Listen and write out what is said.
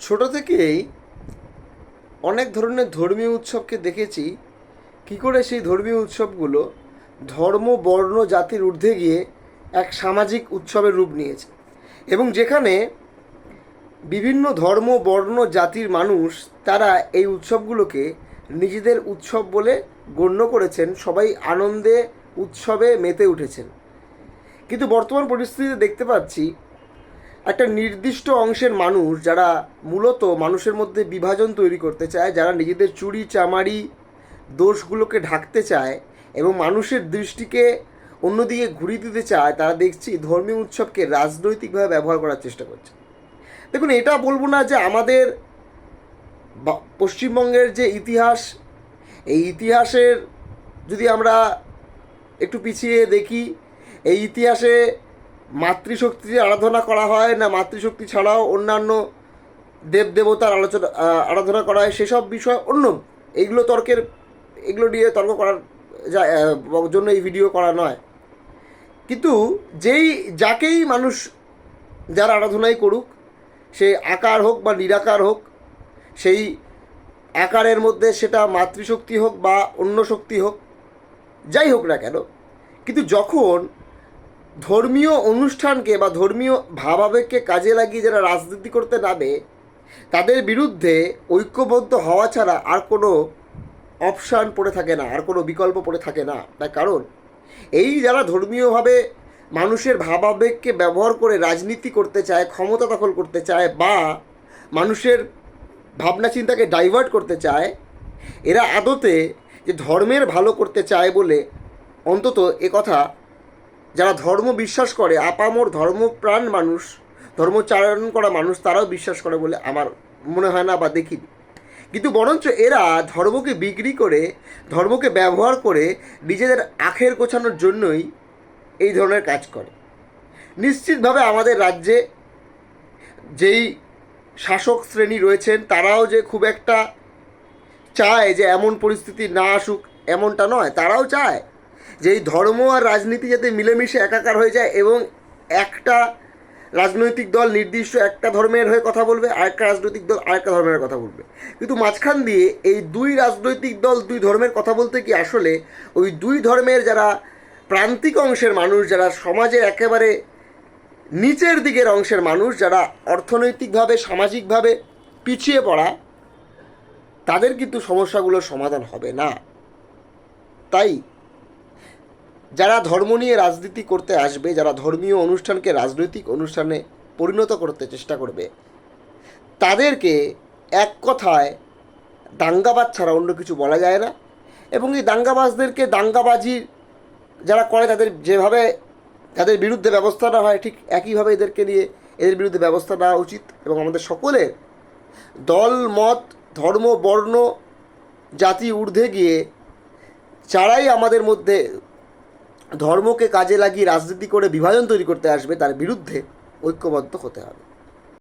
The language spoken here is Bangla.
ছোট থেকেই অনেক ধরনের ধর্মীয় উৎসবকে দেখেছি। কী করে সেই ধর্মীয় উৎসবগুলো ধর্ম, বর্ণ, জাতির ঊর্ধ্বে গিয়ে এক সামাজিক উৎসবের রূপ নিয়েছে এবং যেখানে বিভিন্ন ধর্ম, বর্ণ, জাতির মানুষ তারা এই উৎসবগুলোকে নিজেদের উৎসব বলে গণ্য করেছেন, সবাই আনন্দে উৎসবে মেতে উঠেছেন। কিন্তু বর্তমান পরিস্থিতিতে দেখতে পাচ্ছি একটা নির্দিষ্ট অংশের মানুষ যারা মূলত মানুষের মধ্যে বিভাজন তৈরি করতে চায়, যারা নিজেদের চুরি, চামারি দোষগুলোকে ঢাকতে চায় এবং মানুষের দৃষ্টিকে অন্যদিকে ঘুরিয়ে দিতে চায়, তারা দেখছি ধর্মীয় উৎসবকে রাজনৈতিকভাবে ব্যবহার করার চেষ্টা করছে। দেখুন, এটা বলব না যে আমাদের পশ্চিমবঙ্গের যে ইতিহাস, এই ইতিহাসের যদি আমরা একটু পিছিয়ে দেখি, এই ইতিহাসে মাতৃশক্তির আরাধনা করা হয় না মাতৃশক্তি ছাড়াও অন্যান্য দেব দেবতার আলোচনা আরাধনা করা হয়, সেসব বিষয় অন্য। এইগুলো তর্কের, এগুলো নিয়ে তর্ক করার জন্য এই ভিডিও করা নয়। কিন্তু যেই, যাকেই মানুষ যার আরাধনাই করুক, সে আকার হোক বা নিরাকার হোক, সেই আকারের মধ্যে সেটা মাতৃশক্তি হোক বা অন্য শক্তি হোক, যাই হোক না কেন, কিন্তু যখন ধর্মীয় অনুষ্ঠানকে বা ধর্মীয় ভাবাবেগকে কাজে লাগিয়ে যারা রাজনীতি করতে নামে, তাদের বিরুদ্ধে ঐক্যবদ্ধ হওয়া ছাড়া আর কোনো অপশান পড়ে থাকে না, আর কোনো বিকল্প পড়ে থাকে না। তার কারণ, এই যারা ধর্মীয়ভাবে মানুষের ভাবাবেগকে ব্যবহার করে রাজনীতি করতে চায়, ক্ষমতা দখল করতে চায় বা মানুষের ভাবনা চিন্তাকে ডাইভার্ট করতে চায়, এরা আদতে যে ধর্মের ভালো করতে চায় বলে অন্তত কথা যারা ধর্ম বিশ্বাস করে, আপামর ধর্মপ্রাণ মানুষ ধর্মচারণ করা মানুষ, তারাও বিশ্বাস করে বলে আমার মনে হয় না বা দেখিনি। কিন্তু বরঞ্চ এরা ধর্মকে বিক্রি করে, ধর্মকে ব্যবহার করে নিজেদের আখের গোছানোর জন্যই এই ধরনের কাজ করে। নিশ্চিতভাবে আমাদের রাজ্যে যেই শাসক শ্রেণি রয়েছেন, তারাও যে খুব একটা চায় যে এমন পরিস্থিতি না আসুক, এমনটা নয়। তারাও চায় যে এই ধর্ম আর রাজনীতি যাতে মিলেমিশে একাকার হয়ে যায় এবং একটা রাজনৈতিক দল নির্দিষ্ট একটা ধর্মের হয়ে কথা বলবে, আরেকটা রাজনৈতিক দল আরেকটা ধর্মের কথা বলবে। কিন্তু মাঝখান দিয়ে এই দুই রাজনৈতিক দল, দুই ধর্মের কথা বলতে কি আসলে ওই দুই ধর্মের যারা প্রান্তিক অংশের মানুষ, যারা সমাজের একেবারে নিচের দিকের অংশের মানুষ, যারা অর্থনৈতিকভাবে, সামাজিকভাবে পিছিয়ে পড়া, তাদের কিন্তু সমস্যাগুলোর সমাধান হবে না। তাই যারা ধর্ম নিয়ে রাজনীতি করতে আসবে, যারা ধর্মীয় অনুষ্ঠানকে রাজনৈতিক অনুষ্ঠানে পরিণত করতে চেষ্টা করবে, তাদেরকে এক কথায় দাঙ্গাবাজ ছাড়া অন্য কিছু বলা যায় না এবং এই দাঙ্গাবাজদেরকে দাঙ্গাবাজি যারা করে, তাদের যেভাবে তাদের বিরুদ্ধে ব্যবস্থা নেওয়া হয়, ঠিক একইভাবে এদেরকে নিয়ে এদের বিরুদ্ধে ব্যবস্থা নেওয়া উচিত এবং আমাদের সকলের দল, মত, ধর্ম, বর্ণ, জাতি, ঊর্ধ্বে গিয়ে যারাই আমাদের মধ্যে ধর্মকে কাজে লাগিয়ে রাজনীতি করে বিভাজন তৈরি করতে আসবে তার বিরুদ্ধে ঐক্যবদ্ধ হতে হবে।